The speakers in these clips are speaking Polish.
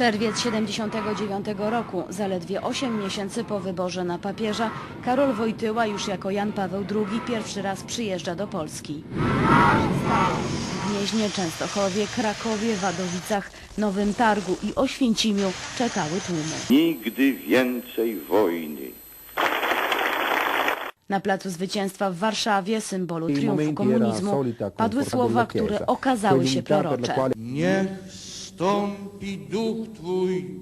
Czerwiec 79 roku, zaledwie 8 miesięcy po wyborze na papieża, Karol Wojtyła już jako Jan Paweł II pierwszy raz przyjeżdża do Polski. W Gnieźnie, Częstochowie, Krakowie, Wadowicach, Nowym Targu i Oświęcimiu czekały tłumy. Nigdy więcej wojny. Na Placu Zwycięstwa w Warszawie, symbolu triumfu komunizmu, padły słowa, które okazały się prorocze. quale Niech stąpi duch Twój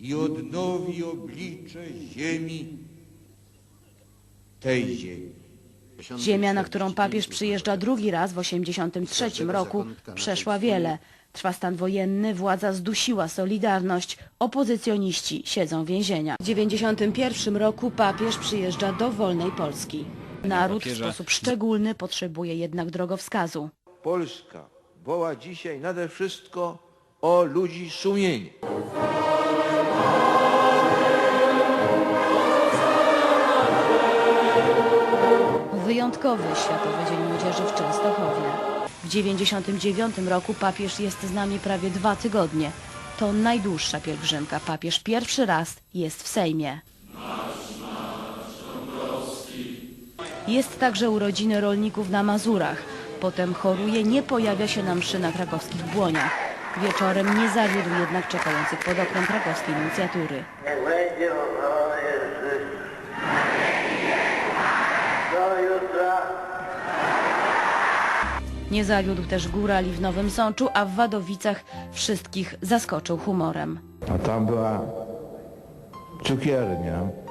i odnowi oblicze ziemi, tej ziemi. Ziemia, na którą papież przyjeżdża drugi raz w 1983 roku, przeszła wiele. Trwa stan wojenny, władza zdusiła Solidarność, opozycjoniści siedzą w więzieniach. W 1991 roku papież przyjeżdża do wolnej Polski. Naród w sposób szczególny potrzebuje jednak drogowskazu. Polska woła dzisiaj nade wszystko o ludzi sumienia. Wyjątkowy Światowy Dzień Młodzieży w Częstochowie. W 1999 roku papież jest z nami prawie dwa tygodnie. To najdłuższa pielgrzymka. Papież pierwszy raz jest w Sejmie. Jest także urodziny rolników na Mazurach. Potem choruje, nie pojawia się na mszy na krakowskich błoniach. Wieczorem nie zawiódł jednak czekających pod oknem krakowskiej inicjatury. Nie zawiódł też górali w Nowym Sączu, a w Wadowicach wszystkich zaskoczył humorem. A tam była cukiernia.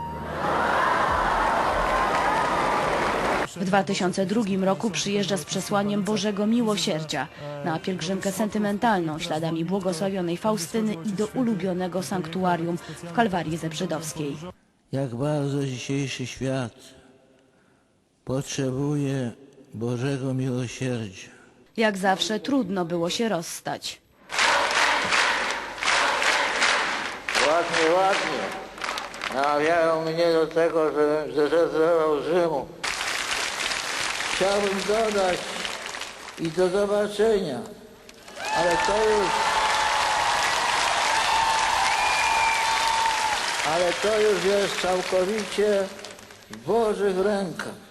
W 2002 roku przyjeżdża z przesłaniem Bożego Miłosierdzia na pielgrzymkę sentymentalną śladami błogosławionej Faustyny i do ulubionego sanktuarium w Kalwarii Zebrzydowskiej. jak bardzo dzisiejszy świat potrzebuje Bożego miłosierdzia. Jak zawsze trudno było się rozstać. Ładnie, ładnie. Namawiają mnie do tego, żebym zrezygnował z Rzymu. Chciałbym dodać i do zobaczenia, ale to już... Ale to już jest całkowicie w Bożych rękach.